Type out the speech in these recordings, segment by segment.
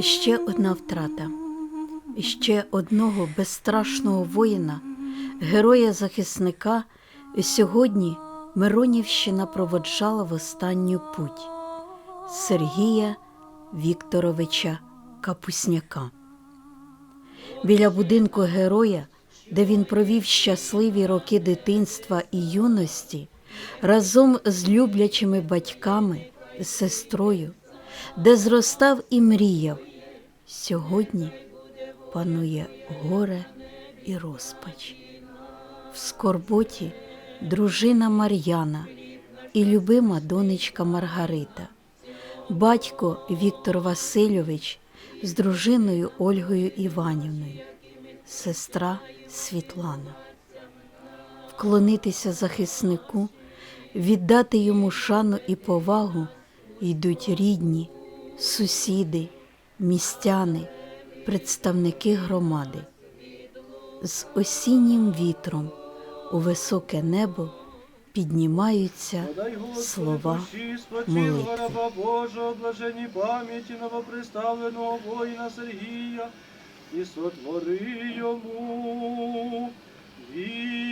Ще одна втрата, ще одного безстрашного воїна, героя-захисника, сьогодні Миронівщина проводжала в останню путь Сергія Вікторовича Капусняка. Біля будинку героя, де він провів щасливі роки дитинства і юності, разом з люблячими батьками, сестрою, де зростав і мріяв, сьогодні панує горе і розпач. В скорботі дружина Мар'яна і любима донечка Маргарита, батько Віктор Васильович з дружиною Ольгою Іванівною, сестра Світлана. Вклонитися захиснику, віддати йому шану і повагу йдуть рідні, сусіди, містяни, представники громади. З осіннім вітром у високе небо піднімаються слова молитви. раба Божого, блаженній пам'яті новоприставленого воїна Сергія, і сотвори йому вічною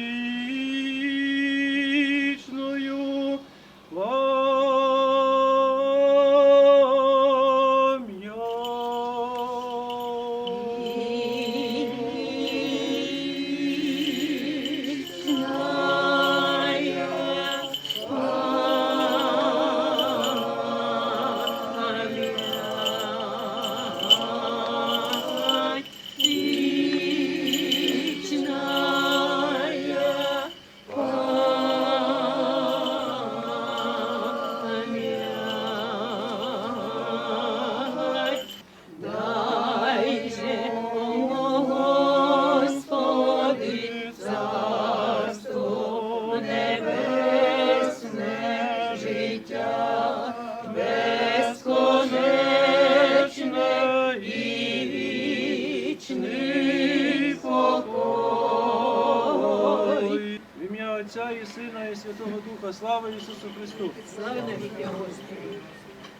Отця і Сина і Святого Духа, слава Ісусу Христу! Слава.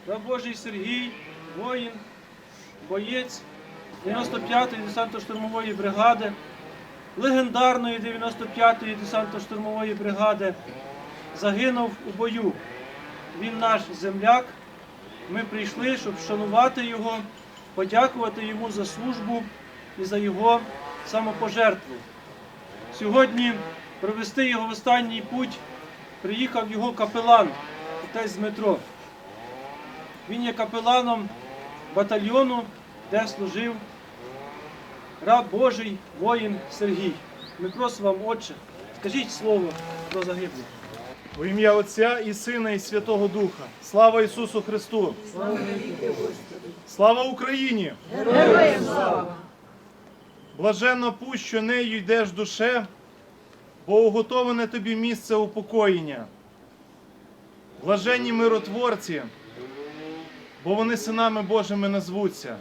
Раб Божий Сергій, воїн, боєць 95-ї десантно-штурмової бригади, легендарної 95-ї десантно-штурмової бригади, загинув у бою. Він наш земляк. Ми прийшли, щоб вшанувати його, подякувати йому за службу і за його самопожертву. Сьогодні провести його в останній путь приїхав його капелан, отець Дмитро. Він є капеланом батальйону, де служив раб Божий воїн Сергій. Ми просимо вам, Отче, скажіть слово про загиблих. У ім'я Отця і Сина, і Святого Духа. Слава Ісусу Христу! Слава Україні! Героям слава! Блаженна путь, що нею йдеш душе, бо уготоване тобі місце упокоєння. Блаженні миротворці, бо вони синами Божими назвуться.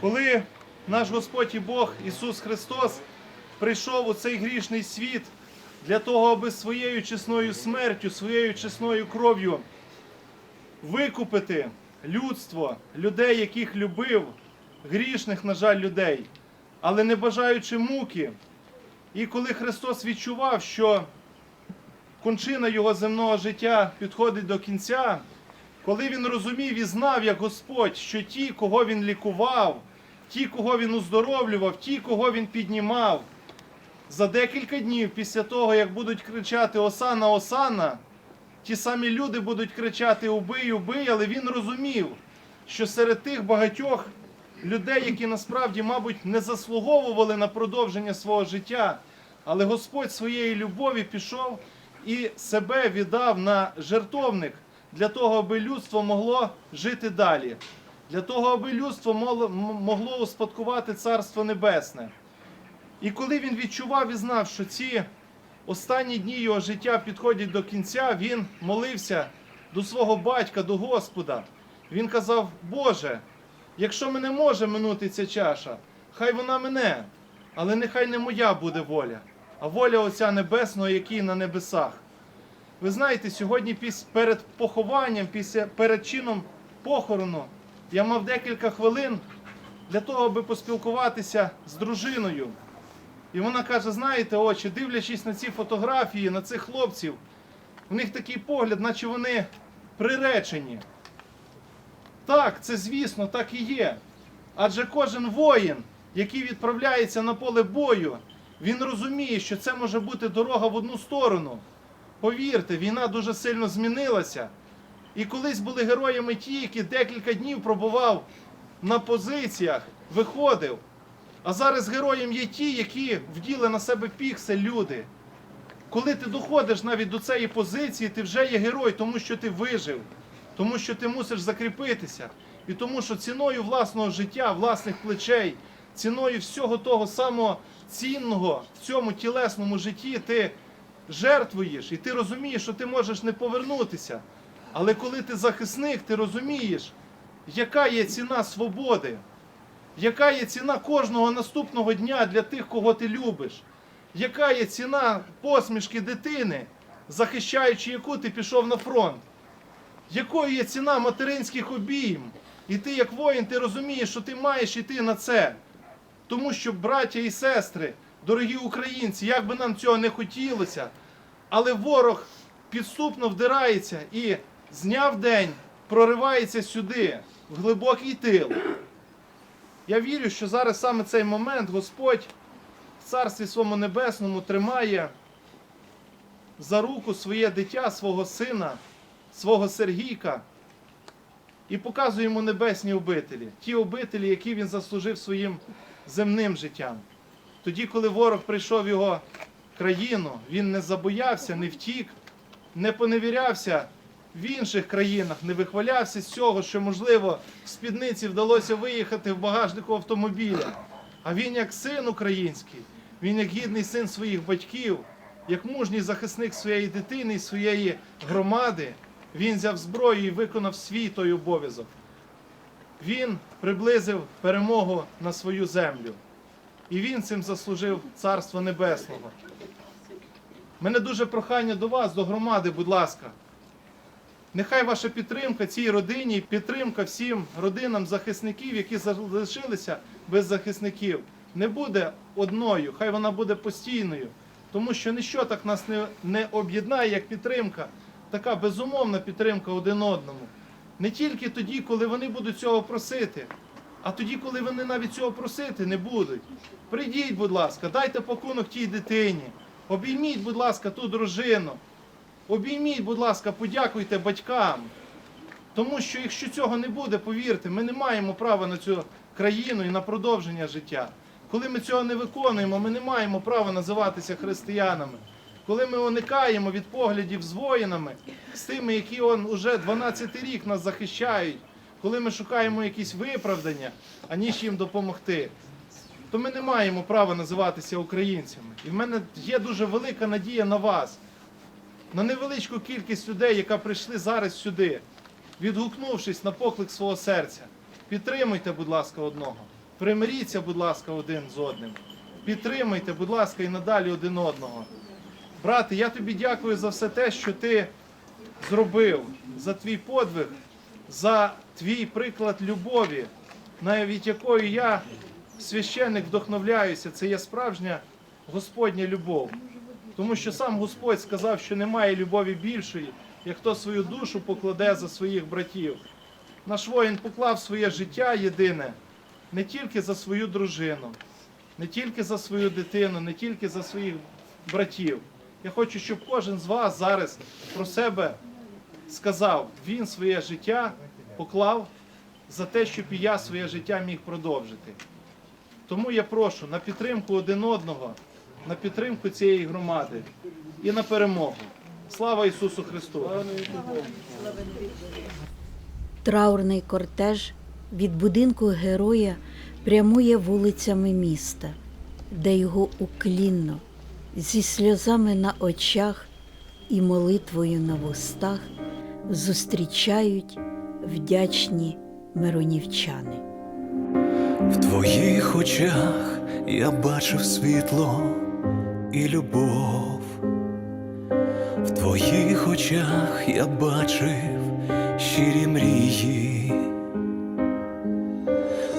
Коли наш Господь і Бог Ісус Христос прийшов у цей грішний світ для того, аби своєю чесною смертю, своєю чесною кров'ю викупити людство, людей, яких любив, грішних, на жаль, людей, але не бажаючи муки. І коли Христос відчував, що кончина його земного життя підходить до кінця, коли він розумів і знав, як Господь, що ті, кого він лікував, ті, кого він уздоровлював, ті, кого він піднімав, за декілька днів після того, як будуть кричати Осана, Осана, ті самі люди будуть кричати Убий, убий, але він розумів, що серед тих багатьох людей, які насправді, мабуть, не заслуговували на продовження свого життя, але Господь своєї любові пішов і себе віддав на жертовник для того, аби людство могло жити далі, для того, аби людство могло- успадкувати Царство Небесне. І коли він відчував і знав, що ці останні дні його життя підходять до кінця, він молився до свого батька, до Господа. Він казав: Боже, якщо мене може минути ця чаша, хай вона мене, але нехай не моя буде воля, а воля Отця Небесного, який на небесах. Ви знаєте, сьогодні перед похованням, після, перед чином похорону, я мав декілька хвилин для того, аби поспілкуватися з дружиною. І вона каже: знаєте, очі, дивлячись на ці фотографії, на цих хлопців, у них такий погляд, наче вони приречені. Так, це звісно, так і є. Адже кожен воїн, який відправляється на поле бою, він розуміє, що це може бути дорога в одну сторону. Повірте, війна дуже сильно змінилася. І колись були героями ті, які декілька днів пробував на позиціях, виходив. А зараз героєм є ті, які вділи на себе піксель люди. Коли ти доходиш навіть до цієї позиції, ти вже є герой, тому що ти вижив, тому що ти мусиш закріпитися. І тому що ціною власного життя, власних плечей, ціною всього того самого цінного в цьому тілесному житті ти жертвуєш, і ти розумієш, що ти можеш не повернутися. Але коли ти захисник, ти розумієш, яка є ціна свободи, яка є ціна кожного наступного дня для тих, кого ти любиш, яка є ціна посмішки дитини, захищаючи яку ти пішов на фронт, якою є ціна материнських обійм. І ти, як воїн, ти розумієш, що ти маєш йти на це. Тому що, браття і сестри, дорогі українці, як би нам цього не хотілося, але ворог підступно вдирається і з день проривається сюди, в глибокий тил. Я вірю, що зараз саме цей момент Господь в Царстві своєму небесному тримає за руку своє дитя, свого сина, свого Сергійка і показує йому небесні обителі, ті обителі, які він заслужив своїм земним життям. Тоді, коли ворог прийшов в його країну, він не забоявся, не втік, не поневірявся в інших країнах, не вихвалявся з цього, що, можливо, в спідниці вдалося виїхати в багажнику автомобіля. А він, як син український, він як гідний син своїх батьків, як мужній захисник своєї дитини і своєї громади, він взяв зброю і виконав свій той обов'язок. Він приблизив перемогу на свою землю. І він цим заслужив Царство Небесного. Мене дуже прохання до вас, до громади, будь ласка. Нехай ваша підтримка цій родині, підтримка всім родинам захисників, які залишилися без захисників, не буде одною, хай вона буде постійною. Тому що ніщо так нас не, не об'єднає, як підтримка, така безумовна підтримка один одному. Не тільки тоді, коли вони будуть цього просити, а тоді, коли вони навіть цього просити не будуть. Прийдіть, будь ласка, дайте пакунок тій дитині, обійміть, будь ласка, ту дружину. Обійміть, будь ласка, подякуйте батькам. Тому що якщо цього не буде, повірте, ми не маємо права на цю країну і на продовження життя. Коли ми цього не виконуємо, ми не маємо права називатися християнами. Коли ми уникаємо від поглядів з воїнами, з тими, які он уже 12 рік нас захищають, коли ми шукаємо якісь виправдання, аніж їм допомогти, то ми не маємо права називатися українцями. І в мене є дуже велика надія на вас на невеличку кількість людей, яка прийшли зараз сюди, відгукнувшись на поклик свого серця. Підтримуйте, будь ласка, одного. Примиріться, будь ласка, один з одним. Підтримуйте, будь ласка, і надалі один одного. Брате, я тобі дякую за все те, що ти зробив, за твій подвиг, за твій приклад любові, навіть якою я, священник, вдохновляюся. Це є справжня Господня любов. Тому що сам Господь сказав, що немає любові більшої, як хто свою душу покладе за своїх братів. Наш воїн поклав своє життя єдине не тільки за свою дружину, не тільки за свою дитину, не тільки за своїх братів. Я хочу, щоб кожен з вас зараз про себе сказав, він своє життя поклав за те, щоб і я своє життя міг продовжити. Тому я прошу на підтримку один одного, на підтримку цієї громади і на перемогу. Слава Ісусу Христу! Траурний кортеж від будинку героя прямує вулицями міста, де його уклінно, зі сльозами на очах і молитвою на вустах зустрічають вдячні миронівчани. В твоїх очах я бачив світло і любов. В твоїх очах я бачив щирі мрії.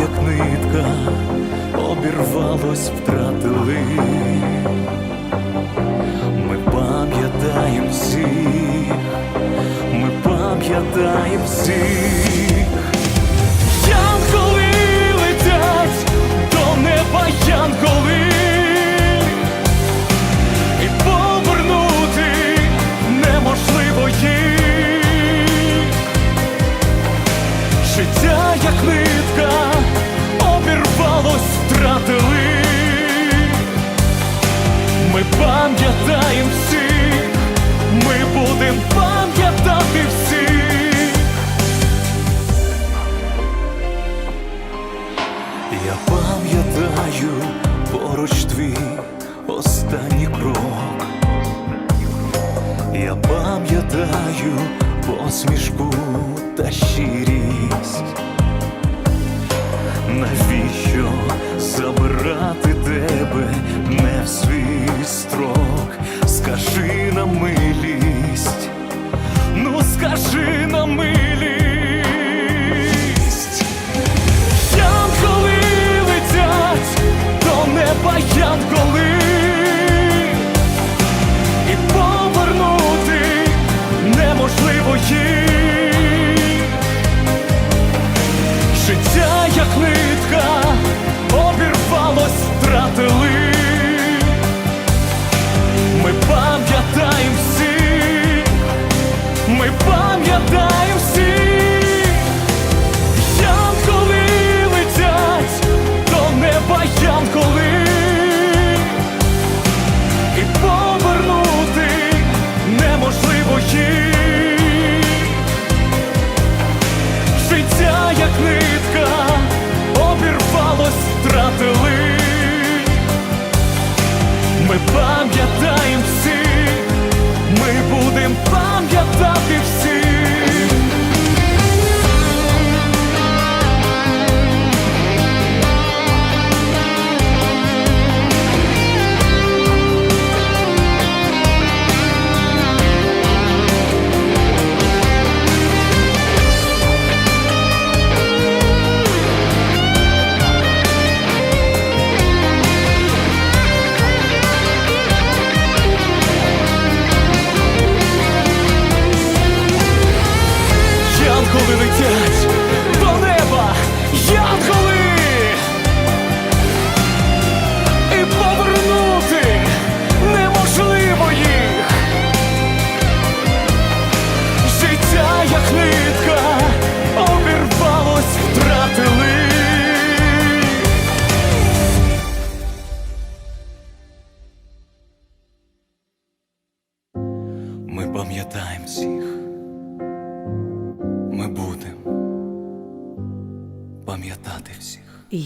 як нитка, обірвалось, втратили, ми пам'ятаємо всіх, ми пам'ятаємо всіх. та щирість, навіщо забрати? втратили, ми пам'ятаємо всі, ми пам'ятаємо.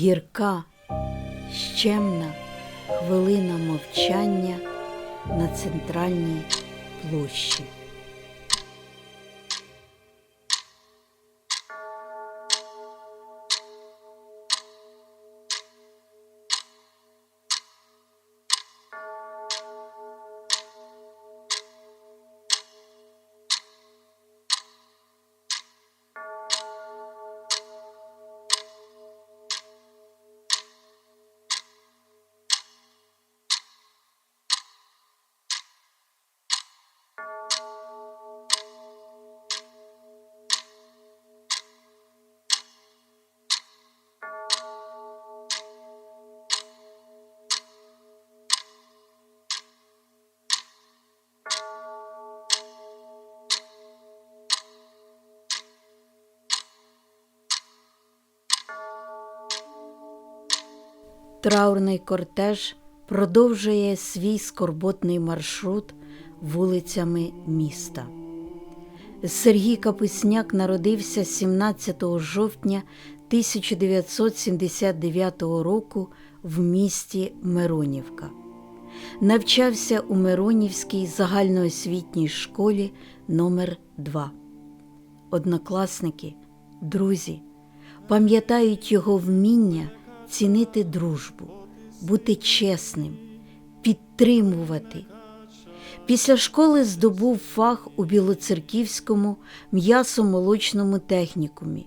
гірка, щемна хвилина мовчання на центральній площі. Траурний кортеж продовжує свій скорботний маршрут вулицями міста. Сергій Капусняк народився 17 жовтня 1979 року в місті Миронівка. Навчався у Миронівській загальноосвітній школі номер 2 Однокласники, друзі пам'ятають його вміння цінити дружбу, бути чесним, підтримувати. Після школи здобув фах у Білоцерківському м'ясо-молочному технікумі,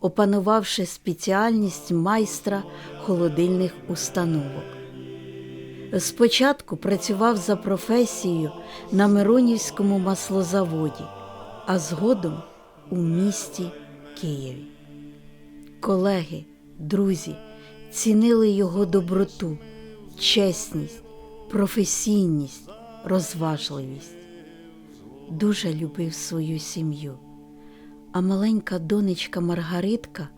опанувавши спеціальність майстра холодильних установок. Спочатку працював за професією на Миронівському маслозаводі, а згодом у місті Києві. Колеги, друзі цінили його доброту, чесність, професійність, розважливість. Дуже любив свою сім'ю, а маленька донечка Маргаритка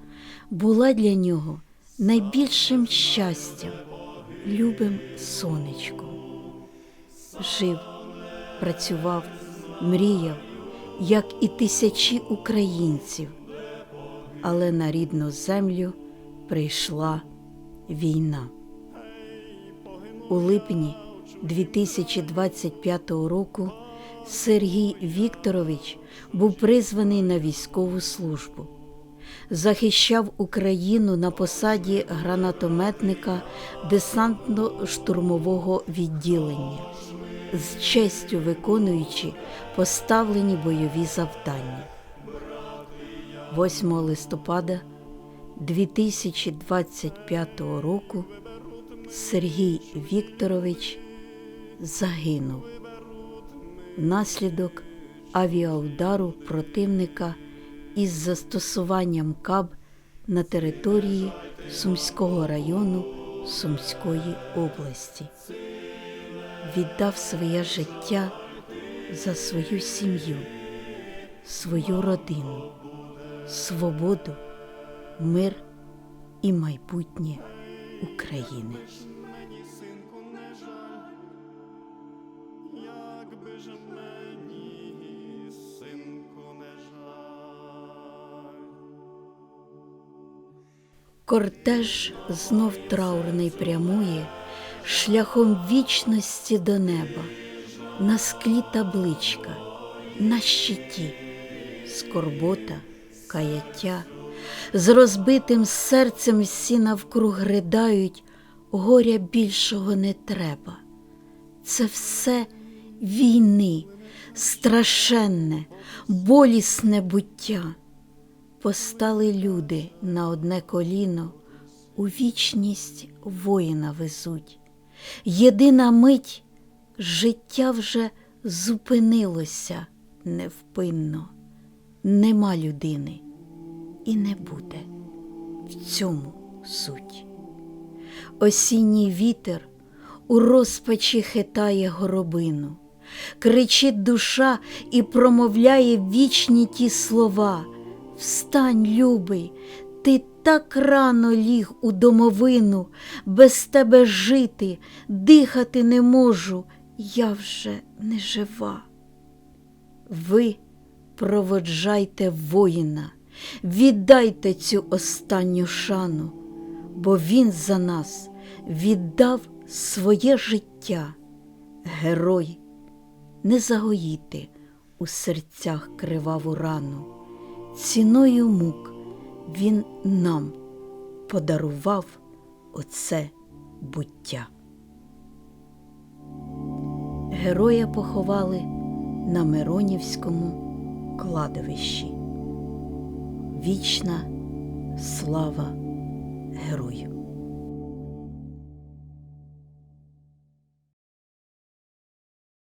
була для нього найбільшим щастям, любим сонечком. Жив, працював, мріяв, як і тисячі українців але на рідну землю прийшла війна. У липні 2025 року Сергій Вікторович був призваний на військову службу. Захищав Україну на посаді гранатометника десантно-штурмового відділення, з честю виконуючи поставлені бойові завдання. 8 листопада 2025 року Сергій Вікторович загинув внаслідок авіаудару противника із застосуванням КАБ на території Сумського району Сумської області. Віддав своє життя за свою сім'ю, свою родину свободу, мир і майбутнє України. Кортеж знов траурний прямує шляхом вічності до неба, на склі табличка, на щиті, скорбота, каяття, з розбитим серцем всі навкруг ридають, горя більшого не треба. Це все війни, страшенне, болісне буття. Постали люди на одне коліно, у вічність воїна везуть. Єдина мить життя вже зупинилося невпинно. Нема людини і не буде в цьому суть. Осінній вітер у розпачі хитає горобину, кричить душа і промовляє вічні ті слова. Встань, любий, ти так рано ліг у домовину, без тебе жити, дихати не можу, я вже не жива. Ви проводжайте воїна, віддайте цю останню шану, бо він за нас віддав своє життя, герой, не загоїти у серцях криваву рану. Ціною мук він нам подарував оце буття. Героя поховали на Миронівському кладовищі. Вічна слава герою!